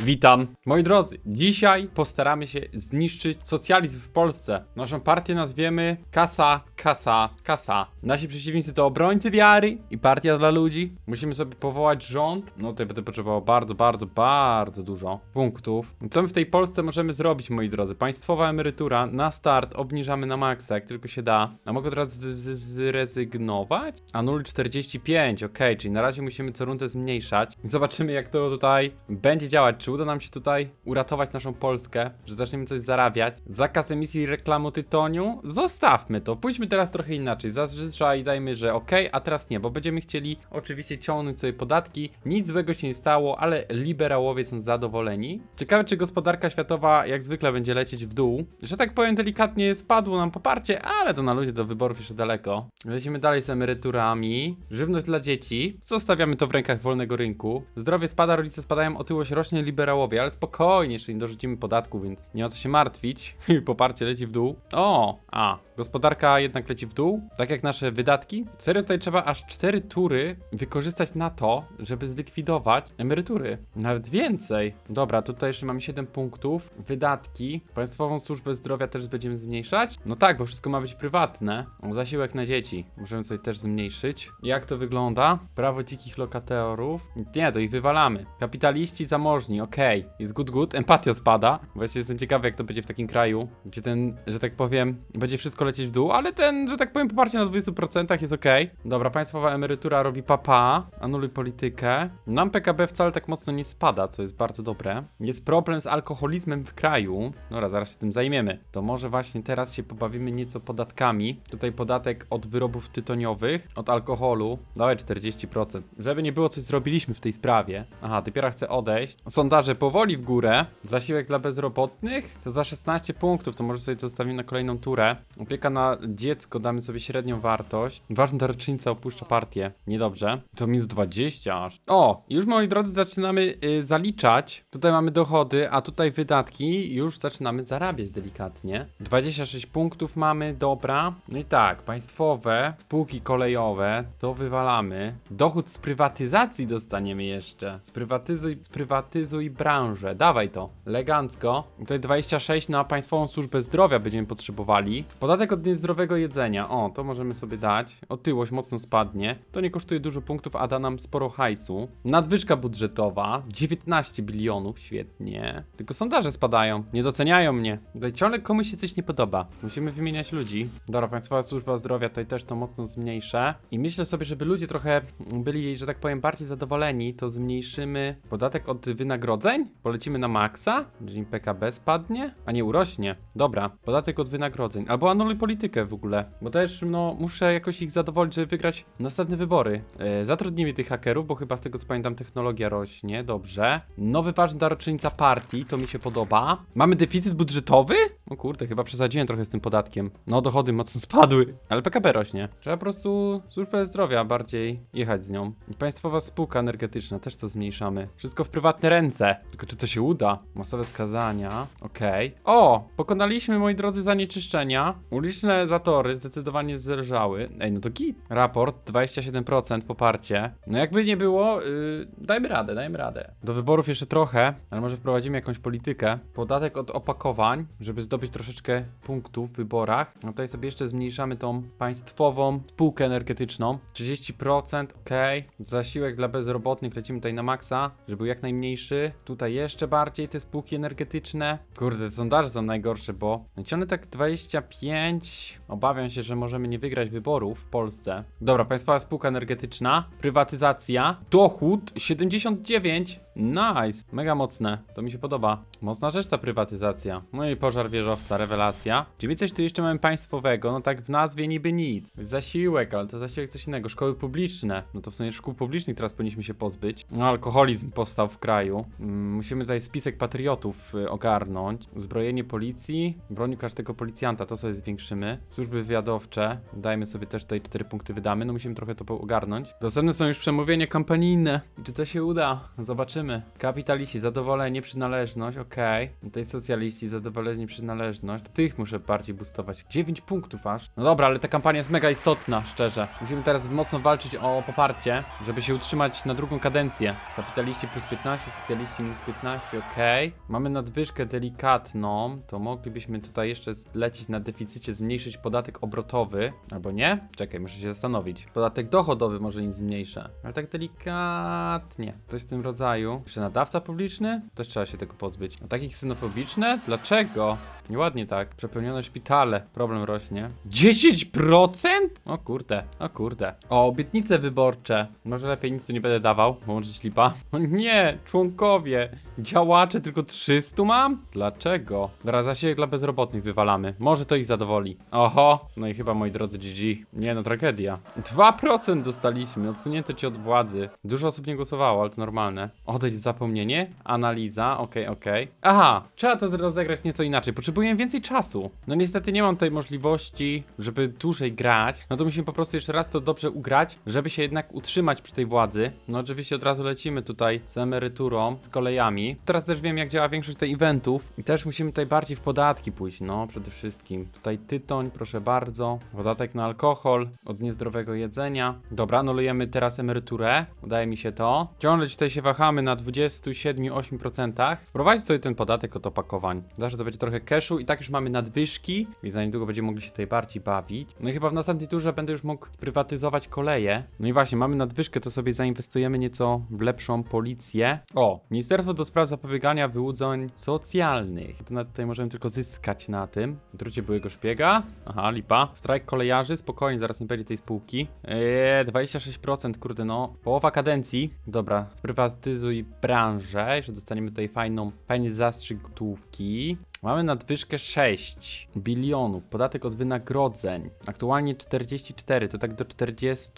Witam. Moi drodzy, dzisiaj postaramy się zniszczyć socjalizm w Polsce. Naszą partię nazwiemy Kasa, Kasa, Kasa. Nasi przeciwnicy to obrońcy wiary i partia dla ludzi. Musimy sobie powołać rząd. No tutaj będę potrzebował bardzo, bardzo, bardzo dużo punktów. Co my w tej Polsce możemy zrobić, moi drodzy? Państwowa emerytura na start obniżamy na maksa, jak tylko się da. A mogę teraz zrezygnować? A 0,45, okej, czyli na razie musimy co rundę zmniejszać. Zobaczymy, jak to tutaj będzie działać. Czy uda nam się tutaj uratować naszą Polskę, że zaczniemy coś zarabiać? Zakaz emisji reklamu tytoniu? Zostawmy to. Pójdźmy teraz trochę inaczej. Zazwyczaj dajmy, że ok, a teraz nie, bo będziemy chcieli oczywiście ciągnąć sobie podatki. Nic złego się nie stało, ale liberałowie są zadowoleni. Ciekawe, czy gospodarka światowa jak zwykle będzie lecieć w dół. Że tak powiem delikatnie spadło nam poparcie, ale to na ludzie do wyborów jeszcze daleko. Lecimy dalej z emeryturami. Żywność dla dzieci. Zostawiamy to w rękach wolnego rynku. Zdrowie spada, rodzice spadają, otyłość rośnie, liberałowie, ale spokojnie, jeszcze nie dorzucimy podatku, więc nie ma co się martwić. Poparcie leci w dół. O, a, gospodarka jednak leci w dół, tak jak nasze wydatki. Serio tutaj trzeba aż 4 tury wykorzystać na to, żeby zlikwidować emerytury. Nawet więcej. Dobra, tutaj jeszcze mamy 7 punktów. Wydatki. Państwową służbę zdrowia też będziemy zmniejszać? No tak, bo wszystko ma być prywatne. Zasiłek na dzieci. Możemy sobie też zmniejszyć. Jak to wygląda? Prawo dzikich lokatorów? Nie, to ich wywalamy. Kapitaliści zamożni, okej. Jest good, good. Empatia spada. Właśnie jestem ciekawy, jak to będzie w takim kraju, gdzie ten, że tak powiem, będzie wszystko lecieć w dół, ale ten, że tak powiem, poparcie na 20% jest okej. Dobra, państwowa emerytura robi papa. Anuluj politykę. Nam PKB wcale tak mocno nie spada, co jest bardzo dobre. Jest problem z alkoholizmem w kraju. Dobra, zaraz się tym zajmiemy. To może właśnie teraz się pobawimy nieco podatkami. Tutaj podatek od wyrobów tytoniowych, od alkoholu. Dawaj 40%. Żeby nie było, coś zrobiliśmy w tej sprawie. Aha, dopiero chcę odejść. Sondaże powoli w górę. Zasiłek dla bezrobotnych to za 16 punktów, to może sobie zostawimy na kolejną turę. Opieka na dziecko, damy sobie średnią wartość. Ważna darczyńca opuszcza partię. Niedobrze. To minus 20 aż. O, już moi drodzy zaczynamy y, zaliczać. Tutaj mamy dochody, a tutaj wydatki. Już zaczynamy zarabiać delikatnie. 26 punktów mamy, dobra. No i tak, państwowe, spółki kolejowe, to wywalamy. Dochód z prywatyzacji dostaniemy jeszcze. Sprywatyzuj, sprywatyzuj branżę. Dawaj to. Elegancko. Tutaj 26 na Państwową Służbę Zdrowia będziemy potrzebowali. Podatek od niezdrowego jedzenia. O, to możemy sobie dać. Otyłość mocno spadnie. To nie kosztuje dużo punktów, a da nam sporo hajsu. Nadwyżka budżetowa. 19 bilionów. Świetnie. Tylko sondaże spadają. Nie doceniają mnie. Tutaj ciągle komuś się coś nie podoba. Musimy wymieniać ludzi. Dobra, Państwowa Służba Zdrowia tutaj też to mocno zmniejszę. I myślę sobie, żeby ludzie trochę byli, że tak powiem, bardziej zadowoleni, to zmniejszymy podatek od wynagrodzeń. Polecimy na maksa, czyli PKB spadnie, a nie urośnie. Dobra, podatek od wynagrodzeń. Albo anuluj politykę w ogóle, bo też, no, muszę jakoś ich zadowolić, żeby wygrać następne wybory. E, zatrudnijmy tych hakerów, bo chyba z tego co pamiętam technologia rośnie, dobrze. Nowy ważny darczyńca partii, to mi się podoba. Mamy deficyt budżetowy? O kurde, chyba przesadziłem trochę z tym podatkiem. No, dochody mocno spadły, ale PKB rośnie. Trzeba po prostu służbę zdrowia bardziej jechać z nią. I państwowa spółka energetyczna też to zmniejszamy. Wszystko w prywatne ręce. Tylko czy to się uda? Masowe skazania. Okej. O! Pokonaliśmy, moi drodzy, zanieczyszczenia. Uliczne zatory zdecydowanie zelżały. Ej, no to git. Raport 27% poparcie. No jakby nie było, yy, dajmy radę, dajmy radę. Do wyborów jeszcze trochę, ale może wprowadzimy jakąś politykę. Podatek od opakowań, żeby zdobyć troszeczkę punktów w wyborach. No tutaj sobie jeszcze zmniejszamy tą państwową spółkę energetyczną. 30%, ok. Zasiłek dla bezrobotnych lecimy tutaj na maksa, żeby był jak najmniejszy. Tutaj jeszcze bardziej te spółki energetyczne. Kurde, te sondaże są najgorsze, bo ciągle tak 25. Obawiam się, że możemy nie wygrać wyborów w Polsce. Dobra, państwowa spółka energetyczna, prywatyzacja, dochód 79. Nice, mega mocne, to mi się podoba. Mocna rzecz ta prywatyzacja. No i pożar wieżowca, rewelacja. Czyli coś tu jeszcze mamy państwowego, no tak w nazwie niby nic. Zasiłek, ale to zasiłek coś innego. Szkoły publiczne, no to w sumie szkół publicznych teraz powinniśmy się pozbyć. No alkoholizm powstał w kraju. Mm, musimy tutaj spisek patriotów y, ogarnąć. Uzbrojenie policji, broni każdego policjanta, to sobie zwiększymy. Służby wywiadowcze, dajmy sobie też tutaj 4 punkty wydamy, no musimy trochę to ogarnąć. Dostępne są już przemówienia kampanijne. Czy to się uda? Zobaczymy. Kapitaliści, zadowolenie, przynależność, okej. Tutaj socjaliści, zadowolenie, przynależność. Tych muszę bardziej boostować. 9 punktów aż. No dobra, ale ta kampania jest mega istotna, szczerze. Musimy teraz mocno walczyć o poparcie, żeby się utrzymać na drugą kadencję. Kapitaliści plus 15, socjaliści minus 15, okej. Mamy nadwyżkę delikatną, to moglibyśmy tutaj jeszcze lecieć na deficycie, zmniejszyć podatek obrotowy. Albo nie? Czekaj, muszę się zastanowić. Podatek dochodowy może nic zmniejszę. Ale tak delikatnie. Coś w tym rodzaju. Jeszcze nadawca publiczny? Też trzeba się tego pozbyć. A takie ksenofobiczne? Dlaczego? Nieładnie tak. Przepełnione szpitale. Problem rośnie. 10%? O kurde, o kurde. O, obietnice wyborcze. Może lepiej nic tu nie będę dawał, bo lipa. O nie, członkowie. Działacze tylko 300 mam? Dlaczego? Dobra, zasiłek dla bezrobotnych wywalamy. Może to ich zadowoli. Oho, no i chyba moi drodzy GG. Nie no, tragedia. 2% dostaliśmy, odsunięto ci od władzy. Dużo osób nie głosowało, ale to normalne. Odejdź w zapomnienie. Analiza, okej, okej. Aha, trzeba to rozegrać nieco inaczej. Potrzebuję więcej czasu. No niestety nie mam tej możliwości, żeby dłużej grać. No to musimy po prostu jeszcze raz to dobrze ugrać, żeby się jednak utrzymać przy tej władzy. No oczywiście od razu lecimy tutaj z emeryturą, z kolejami. Teraz też wiem jak działa większość tych eventów i też musimy tutaj bardziej w podatki pójść, no przede wszystkim. Tutaj tytoń, proszę bardzo. Podatek na alkohol, od niezdrowego jedzenia. Dobra, anulujemy teraz emeryturę. Udaje mi się to. Ciągle tutaj się wahamy na 27-8%. Wprowadź sobie ten podatek od opakowań. Zawsze to będzie trochę cashu i tak już mamy nadwyżki i za niedługo będziemy mogli się tutaj bardziej bawić. No i chyba w następnej turze będę już mógł sprywatyzować koleje. No i właśnie, mamy nadwyżkę, to sobie zainwestujemy nieco w lepszą policję. O, Ministerstwo do Spraw Zapobiegania Wyłudzeń Socjalnych. To tutaj możemy tylko zyskać na tym. Drucie byłego szpiega. Aha, lipa. Strajk kolejarzy, spokojnie, zaraz nie będzie tej spółki. Eee, 26%, kurde no. Połowa kadencji. Dobra, sprywatyzuj branżę, że dostaniemy tutaj fajną, zastrzyk gotówki. Mamy nadwyżkę 6 bilionów, podatek od wynagrodzeń. Aktualnie 44, to tak do 40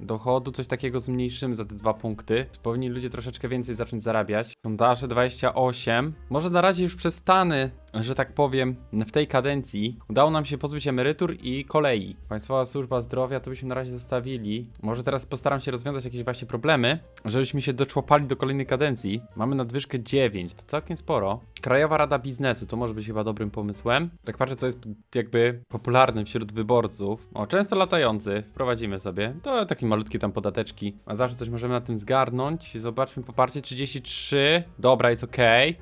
dochodu, coś takiego zmniejszymy za te dwa punkty. Powinni ludzie troszeczkę więcej zacząć zarabiać. Sondaże 28. Może na razie już przestanę, że tak powiem, w tej kadencji. Udało nam się pozbyć emerytur i kolei. Państwowa Służba Zdrowia to byśmy na razie zostawili. Może teraz postaram się rozwiązać jakieś właśnie problemy, żebyśmy się doczłapali do kolejnej kadencji. Mamy nadwyżkę 9, to całkiem sporo. Krajowa Rada Biznesu to może być chyba dobrym pomysłem. Tak patrzę, co jest jakby popularnym wśród wyborców. O, często latający, wprowadzimy sobie. To takie malutkie tam podateczki. A zawsze coś możemy na tym zgarnąć. Zobaczmy poparcie 33. Dobra, jest ok.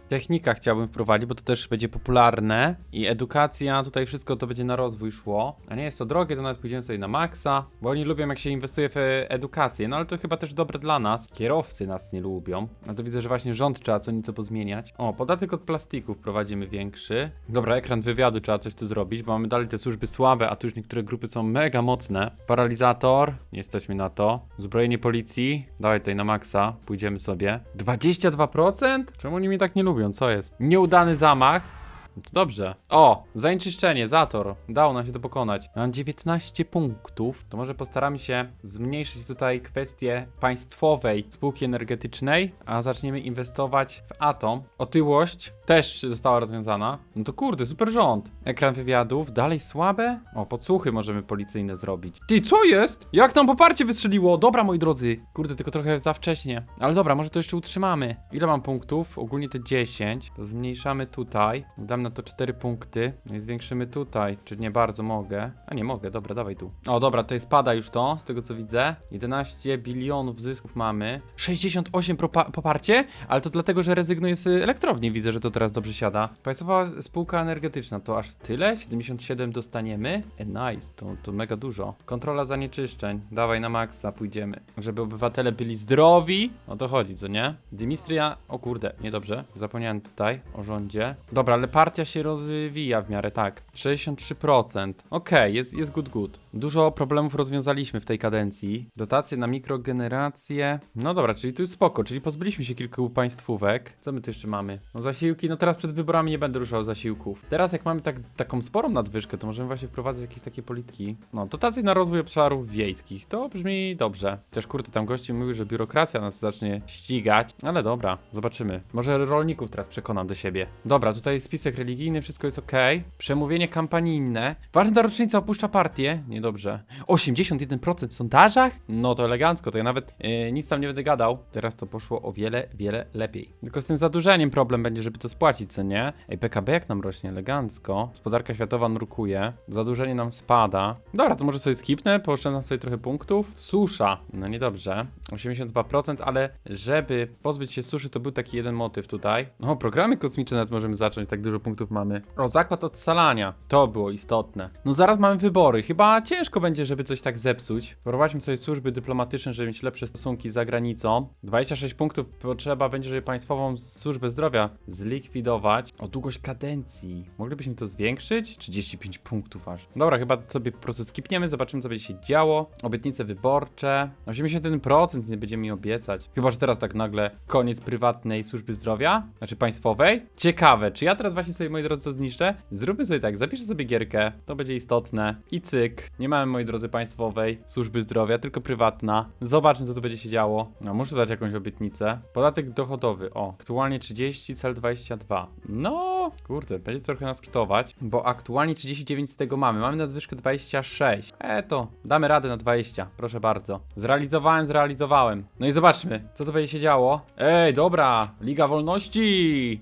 Technika chciałbym wprowadzić, bo to też będzie popularne. I edukacja, tutaj wszystko to będzie na rozwój szło. A nie jest to drogie, to nawet pójdziemy sobie na maksa. Bo oni lubią jak się inwestuje w edukację. No ale to chyba też dobre dla nas. Kierowcy nas nie lubią. A to widzę, że właśnie rząd trzeba co nieco pozmieniać. O, podatek od plastiku wprowadzimy większy. Dobra, ekran wywiadu trzeba coś tu zrobić, bo mamy dalej te służby słabe, a tu już niektóre grupy są mega mocne. Paralizator, nie stać mi na to. Zbrojenie policji, dawaj tutaj na maksa, pójdziemy sobie. 22%? Czemu oni mnie tak nie lubią, co jest? Nieudany zamach. To dobrze. O, zanieczyszczenie, Zator. Dało nam się to pokonać. Mam 19 punktów. To może postaramy się zmniejszyć tutaj kwestię państwowej spółki energetycznej, a zaczniemy inwestować w atom. Otyłość też została rozwiązana. No to kurde, super rząd. Ekran wywiadów, dalej słabe? O, podsłuchy możemy policyjne zrobić. Ty, co jest? Jak nam poparcie wystrzeliło? Dobra, moi drodzy. Kurde, tylko trochę za wcześnie. Ale dobra, może to jeszcze utrzymamy. Ile mam punktów? Ogólnie te 10. To zmniejszamy tutaj. Dam na to 4 punkty. No i zwiększymy tutaj. Czy nie bardzo mogę? A nie mogę, dobra, dawaj tu. O, dobra, to jest spada już to, z tego co widzę. 11 bilionów zysków mamy. 68 propa- poparcie? Ale to dlatego, że rezygnuję z elektrowni. Widzę, że to teraz dobrze siada. Państwowa spółka energetyczna to aż tyle? 77 dostaniemy? E, nice, to, to mega dużo. Kontrola zanieczyszczeń. Dawaj na maksa, pójdziemy. Żeby obywatele byli zdrowi. O to chodzi, co nie? Dymistria, o kurde, niedobrze. Zapomniałem tutaj o rządzie. Dobra, ale partia się rozwija w miarę, tak. 63%. Okej, jest, jest good, good. Dużo problemów rozwiązaliśmy w tej kadencji. Dotacje na mikrogenerację. No dobra, czyli tu jest spoko, czyli pozbyliśmy się kilku państwówek. Co my tu jeszcze mamy? No zasiłki, no teraz przed wyborami nie będę ruszał zasiłków. Teraz jak mamy tak, taką sporą nadwyżkę, to możemy właśnie wprowadzać jakieś takie polityki. No, dotacje na rozwój obszarów wiejskich. To brzmi dobrze. Chociaż kurde, tam gości mówił, że biurokracja nas zacznie ścigać. Ale dobra, zobaczymy. Może rolników teraz przekonam do siebie. Dobra, tutaj spisek religijny, wszystko jest ok. Przemówienie kampanijne. Ważna rocznica opuszcza partię. Niedobrze. 81% w sondażach? No to elegancko, to ja nawet e, nic tam nie będę gadał. Teraz to poszło o wiele, wiele lepiej. Tylko z tym zadłużeniem problem będzie, żeby to spłacić, co nie? Ej, PKB jak nam rośnie elegancko. Gospodarka światowa nurkuje. Zadłużenie nam spada. Dobra, to może sobie skipnę, pooszczędzam sobie trochę punktów. Susza. No niedobrze. 82%, ale żeby pozbyć się suszy, to był taki jeden motyw tutaj. No, programy kosmiczne nawet możemy zacząć, tak dużo punktów mamy. O, zakład odsalania. To było istotne. No zaraz mamy wybory. Chyba ciężko będzie, żeby coś tak zepsuć. Wprowadźmy sobie służby dyplomatyczne, żeby mieć lepsze stosunki za granicą. 26 punktów potrzeba będzie, żeby państwową służbę zdrowia zlikwidować. O długość kadencji. Moglibyśmy to zwiększyć? 35 punktów aż. Dobra, chyba sobie po prostu skipniemy, zobaczymy co będzie się działo. Obietnice wyborcze. 81% nie będziemy mi obiecać. Chyba, że teraz tak nagle koniec prywatnej służby zdrowia, znaczy państwowej. Ciekawe, czy ja teraz właśnie sobie, moi drodzy, to zniszczę? Zróbmy sobie tak, zapiszę sobie gierkę, to będzie istotne. I cyk. Nie mamy, moi drodzy, państwowej służby zdrowia, tylko prywatna. Zobaczmy, co tu będzie się działo. No, muszę dać jakąś obietnicę. Podatek dochodowy, o, aktualnie 30, cel 22. No, kurde, będzie trochę nas kosztować, bo aktualnie 39 z tego mamy. Mamy nadwyżkę 26. E, to damy radę na 20, proszę bardzo. Zrealizowałem, zrealizowałem. No i zobaczmy, co tu będzie się działo. Ej, dobra, Liga Wolności!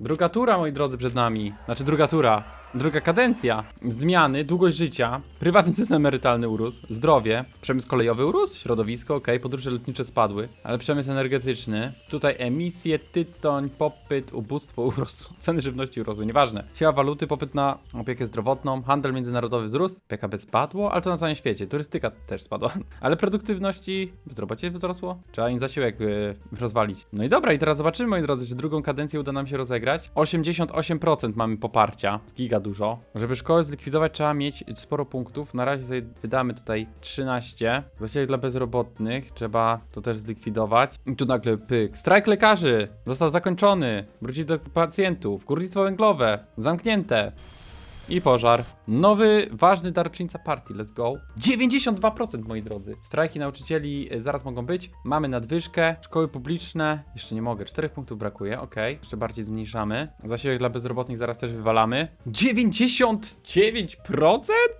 Druga tura, moi drodzy, przed nami. Znaczy, druga tura. Druga kadencja. Zmiany, długość życia, prywatny system emerytalny urósł, zdrowie, przemysł kolejowy urósł, środowisko, ok, podróże lotnicze spadły, ale przemysł energetyczny, tutaj emisje, tytoń, popyt, ubóstwo urósł, ceny żywności urosły, nieważne. Siła waluty, popyt na opiekę zdrowotną, handel międzynarodowy wzrósł, PKB spadło, ale to na całym świecie, turystyka też spadła, ale produktywności, bezrobocie wzrosło, trzeba im zasiłek yy, rozwalić. No i dobra, i teraz zobaczymy, moi drodzy, czy drugą kadencję uda nam się rozegrać. 88% mamy poparcia, z dużo. Żeby szkołę zlikwidować, trzeba mieć sporo punktów. Na razie sobie wydamy tutaj 13. Zasiłek dla bezrobotnych, trzeba to też zlikwidować. I tu nagle pyk. Strajk lekarzy został zakończony. Wrócić do pacjentów. Górnictwo węglowe zamknięte. I pożar. Nowy, ważny darczyńca partii, let's go. 92% moi drodzy. Strajki nauczycieli y, zaraz mogą być. Mamy nadwyżkę. Szkoły publiczne. Jeszcze nie mogę, 4 punktów brakuje, ok. Jeszcze bardziej zmniejszamy. Zasiłek dla bezrobotnych zaraz też wywalamy. 99%?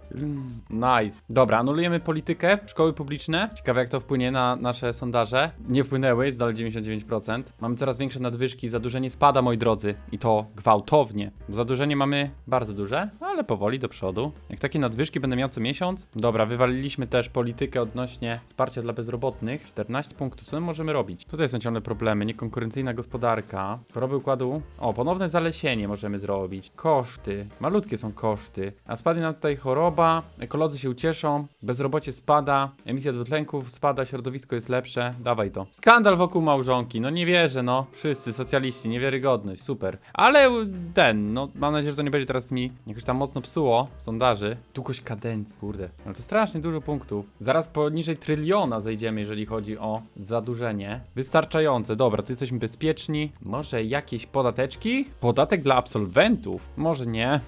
Nice. Dobra, anulujemy politykę. Szkoły publiczne. Ciekawe jak to wpłynie na nasze sondaże. Nie wpłynęły, jest dalej 99%. Mamy coraz większe nadwyżki, zadłużenie spada, moi drodzy. I to gwałtownie. Zadłużenie mamy bardzo duże, ale powoli do przodu. Jak takie nadwyżki będę miał co miesiąc. Dobra, wywaliliśmy też politykę odnośnie wsparcia dla bezrobotnych. 14 punktów. Co my możemy robić? Tutaj są ciągle problemy. Niekonkurencyjna gospodarka. Choroby układu. O, ponowne zalesienie możemy zrobić. Koszty. Malutkie są koszty. A spadnie nam tutaj choroba. Ekolodzy się ucieszą. Bezrobocie spada. Emisja dwutlenków spada. Środowisko jest lepsze. Dawaj to. Skandal wokół małżonki. No nie wierzę, no. Wszyscy socjaliści. Niewiarygodność. Super. Ale ten, no mam nadzieję, że to nie będzie teraz mi jakoś tam mocno psuło sondaży. Długość kadencji, kurde. Ale to strasznie dużo punktów. Zaraz poniżej tryliona zejdziemy, jeżeli chodzi o zadłużenie. Wystarczające. Dobra, tu jesteśmy bezpieczni. Może jakieś podateczki? Podatek dla absolwentów? Może nie.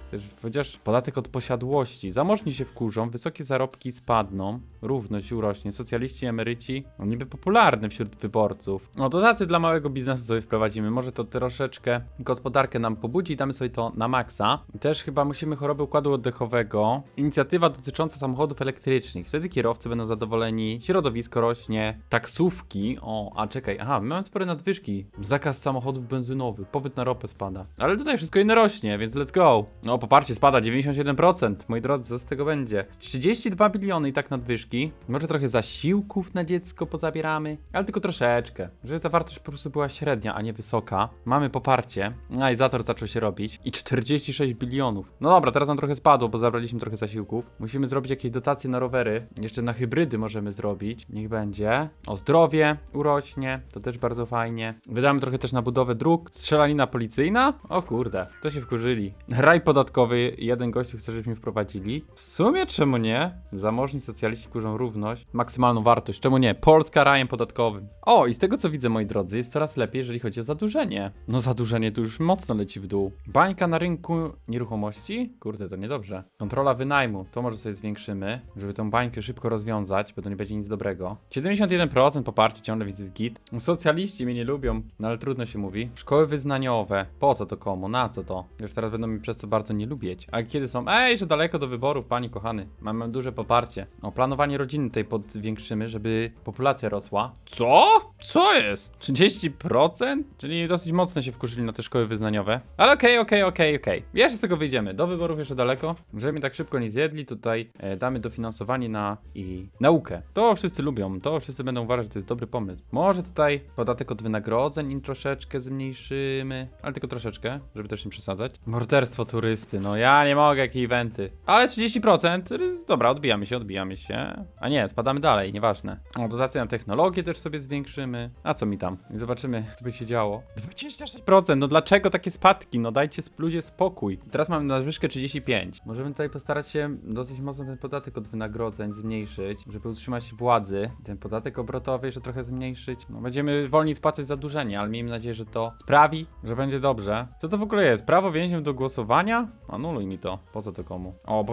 Chociaż podatek od posiadłości. Zamożni się wkurzą, wysokie zarobki spadną, równość urośnie, socjaliści, emeryci, no niby popularny wśród wyborców. No dotacje dla małego biznesu sobie wprowadzimy. Może to troszeczkę gospodarkę nam pobudzi i damy sobie to na maksa. Też chyba musimy choroby układu oddechowego. Inicjatywa dotycząca samochodów elektrycznych. Wtedy kierowcy będą zadowoleni, środowisko rośnie, taksówki. O, a czekaj, aha, my mamy spore nadwyżki. Zakaz samochodów benzynowych, popyt na ropę spada. Ale tutaj wszystko inne rośnie, więc let's go. No, poparcie spada 97%. Moi drodzy, co z tego będzie? 32 biliony i tak nadwyżki. Może trochę zasiłków na dziecko pozabieramy, ale tylko troszeczkę. Żeby ta wartość po prostu była średnia, a nie wysoka. Mamy poparcie. A i zator zaczął się robić. I 46 bilionów. No dobra, teraz nam trochę spadło, bo zabraliśmy trochę zasiłków. Musimy zrobić jakieś dotacje na rowery. Jeszcze na hybrydy możemy zrobić. Niech będzie. O zdrowie urośnie. To też bardzo fajnie. Wydamy trochę też na budowę dróg. Strzelanina policyjna? O kurde, to się wkurzyli. Raj podatkowy. Jeden gościu chce, żebyśmy wprowadzili. W sumie czemu nie? Zamożni socjaliści kurzą równość. Maksymalną wartość. Czemu nie? Polska rajem podatkowym. O, i z tego co widzę, moi drodzy, jest coraz lepiej, jeżeli chodzi o zadłużenie. No zadłużenie tu już mocno leci w dół. Bańka na rynku nieruchomości? 40? Kurde, to niedobrze. Kontrola wynajmu, to może sobie zwiększymy, żeby tą bańkę szybko rozwiązać, bo to nie będzie nic dobrego. 71% poparcie ciągle widzę z git. Socjaliści mnie nie lubią, no ale trudno się mówi. Szkoły wyznaniowe, po co to komu, na co to? Już teraz będą mi przez to bardzo nie lubić. A kiedy są? Ej, że daleko do wyborów, pani kochany. Mamy duże poparcie. O, planowanie rodziny tutaj podwiększymy, żeby populacja rosła. Co? Co jest? 30%? Czyli dosyć mocno się wkurzyli na te szkoły wyznaniowe. Ale okej, okej, okej, okej. Jeszcze z tego wyjdziemy. Do wyborów jeszcze daleko. Żeby mi tak szybko nie zjedli, tutaj e, damy dofinansowanie na i naukę. To wszyscy lubią, to wszyscy będą uważać, że to jest dobry pomysł. Może tutaj podatek od wynagrodzeń im troszeczkę zmniejszymy, ale tylko troszeczkę, żeby też nie przesadzać. Morderstwo turysty, no ja nie mogę, jakie eventy. Ale 30%, rys- dobra, odbijamy się, odbijamy się. A nie, spadamy dalej, nieważne. O, dotację na technologię też sobie zwiększymy. A co mi tam? I zobaczymy, co by się działo. 26%, no dlaczego takie spadki? No dajcie ludzie spokój. Teraz mamy nadwyżkę 35. Możemy tutaj postarać się dosyć mocno ten podatek od wynagrodzeń zmniejszyć, żeby utrzymać władzy. Ten podatek obrotowy jeszcze trochę zmniejszyć. No, będziemy wolniej spłacać zadłużenie, ale miejmy nadzieję, że to sprawi, że będzie dobrze. Co to w ogóle jest? Prawo więźniów do głosowania? Anuluj mi to. Po co to komu? O,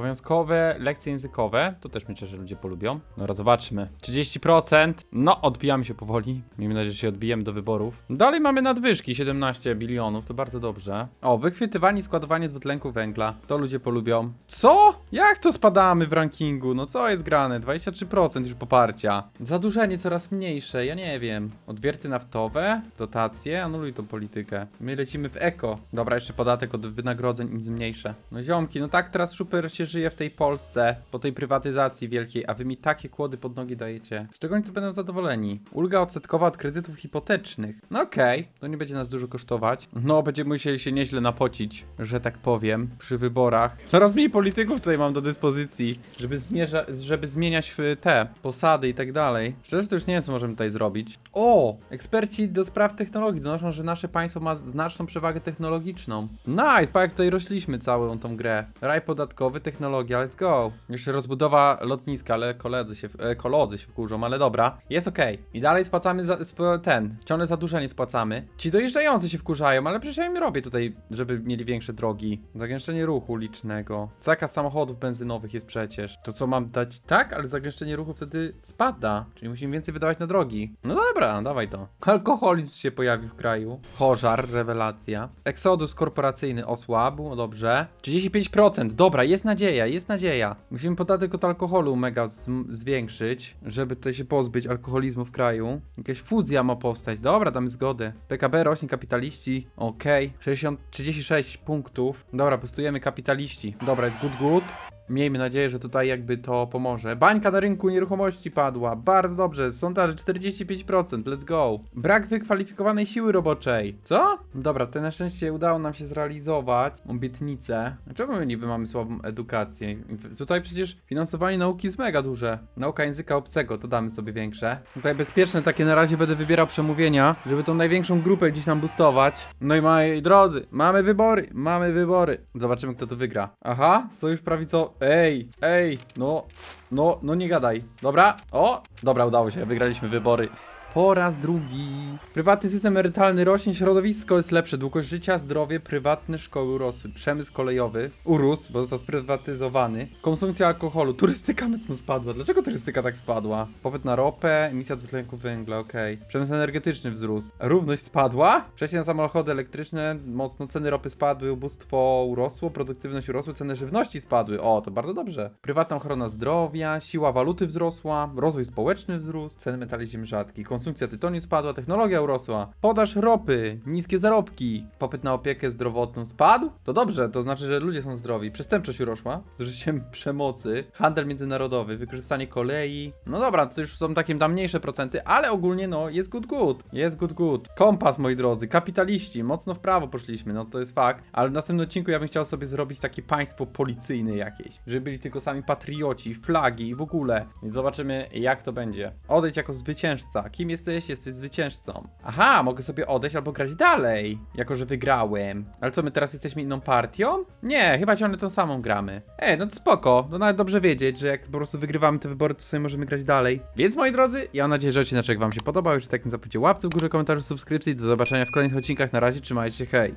lekcje językowe. To też myślę, że ludzie polubią. Dobra, zobaczmy. 30%. No, odbijamy się powoli. Miejmy nadzieję, że się odbijemy do wyborów. Dalej mamy nadwyżki 17 bilionów, to bardzo dobrze. O, wychwytywanie i składowanie dwutlenku węgla. To ludzie polubią. Co? Jak to spadamy w rankingu? No co jest grane? 23% już poparcia. Zadłużenie coraz mniejsze, ja nie wiem. Odwierty naftowe, dotacje, anuluj tą politykę. My lecimy w eko. Dobra, jeszcze podatek od wynagrodzeń im zmniejszę. No ziomki, no tak teraz super się żyje w tej Polsce, po tej prywatyzacji wielkiej, a wy mi takie kłody pod nogi dajecie. Z czego oni tu będą zadowoleni? Ulga odsetkowa od kredytów hipotecznych. No okej, to nie będzie nas dużo kosztować. No, będziemy musieli się nieźle napocić, że tak powiem, przy wyborach. Coraz mniej polityków tutaj mam do dyspozycji, żeby, zmierza, żeby zmieniać w te posady i tak dalej. Szczerze to już nie wiem, co możemy tutaj zrobić. O! Eksperci do spraw technologii donoszą, że nasze państwo ma znaczną przewagę technologiczną. Nice, pa jak tutaj rośliśmy całą tą grę. Raj podatkowy, technologia, let's go. Jeszcze rozbudowa lotniska, ale koledzy się, e, się wkurzą, ale dobra. Jest okej. I dalej spłacamy za, sp ten, ciągle zadłużenie spłacamy. Ci dojeżdżający się wkurzają, ale przecież ja im robię tutaj, żeby mieli większe drogi. Zagęszczenie ruchu licznego. Zakaz samochodów benzynowych jest przecież. To co mam dać? Tak, ale zagęszczenie ruchu wtedy spada. Czyli musimy więcej wydawać na drogi. No dobra, dawaj to. Alkoholizm się pojawił w kraju. Pożar, rewelacja. Eksodus korporacyjny osłabł, no dobrze. 35%, dobra, jest nadzieja, jest nadzieja. Musimy podatek od alkoholu mega zwiększyć, żeby tutaj się pozbyć alkoholizmu w kraju. Jakaś fuzja ma powstać, dobra, damy zgodę. PKB rośnie, kapitaliści, okej. 60, 36 punktów. Dobra, postujemy kapitaliści. Dobra, jest good, good. Miejmy nadzieję, że tutaj jakby to pomoże. Bańka na rynku nieruchomości padła. Bardzo dobrze. Sondaże 45%. Let's go. Brak wykwalifikowanej siły roboczej. Co? Dobra, to na szczęście udało nam się zrealizować obietnicę. Czemu my niby mamy słabą edukację? Tutaj przecież finansowanie nauki jest mega duże. Nauka języka obcego, to damy sobie większe. Tutaj bezpieczne takie na razie będę wybierał przemówienia, żeby tą największą grupę gdzieś tam boostować. No i moi drodzy, mamy wybory, mamy wybory. Zobaczymy kto tu wygra. Aha, sojusz prawico... Ej, ej, no, no, no nie gadaj. Dobra, o, dobra, udało się, wygraliśmy wybory. Po raz drugi. Prywatny system emerytalny rośnie, środowisko jest lepsze, długość życia, zdrowie, prywatne szkoły urosły, przemysł kolejowy urósł, bo został sprywatyzowany. Konsumpcja alkoholu, turystyka mocno spadła. Dlaczego turystyka tak spadła? Popyt na ropę, emisja dwutlenku węgla, okej. Przemysł energetyczny wzrósł. Równość spadła? Przejście na samochody elektryczne, mocno ceny ropy spadły, ubóstwo urosło, produktywność urosła, ceny żywności spadły. O, to bardzo dobrze. Prywatna ochrona zdrowia, siła waluty wzrosła, rozwój społeczny wzrósł, ceny metali ziem rzadkich, konsumpcja tytoniu spadła, technologia urosła, podaż ropy, niskie zarobki, popyt na opiekę zdrowotną spadł? To dobrze, to znaczy, że ludzie są zdrowi. Przestępczość urosła, zużyciem przemocy, handel międzynarodowy, wykorzystanie kolei. No dobra, to już są takie tam mniejsze procenty, ale ogólnie no jest good good. Jest good good. Kompas, moi drodzy, kapitaliści, mocno w prawo poszliśmy, no to jest fakt. Ale w następnym odcinku ja bym chciał sobie zrobić takie państwo policyjne jakieś, żeby byli tylko sami patrioci, flagi i w ogóle. Więc zobaczymy jak to będzie. Odejdź jako zwycięzca. Kim jesteś? Jesteś zwycięzcą. Aha, mogę sobie odejść albo grać dalej, jako że wygrałem. Ale co, my teraz jesteśmy inną partią? Nie, chyba ciągle tą samą gramy. Ej, no to spoko, no nawet dobrze wiedzieć, że jak po prostu wygrywamy te wybory, to sobie możemy grać dalej. Więc moi drodzy, ja mam nadzieję, że odcinek wam się podobał. Już tak nie zapomnijcie łapce w górze, komentarzu, subskrypcji. Do zobaczenia w kolejnych odcinkach. Na razie, trzymajcie się, hej.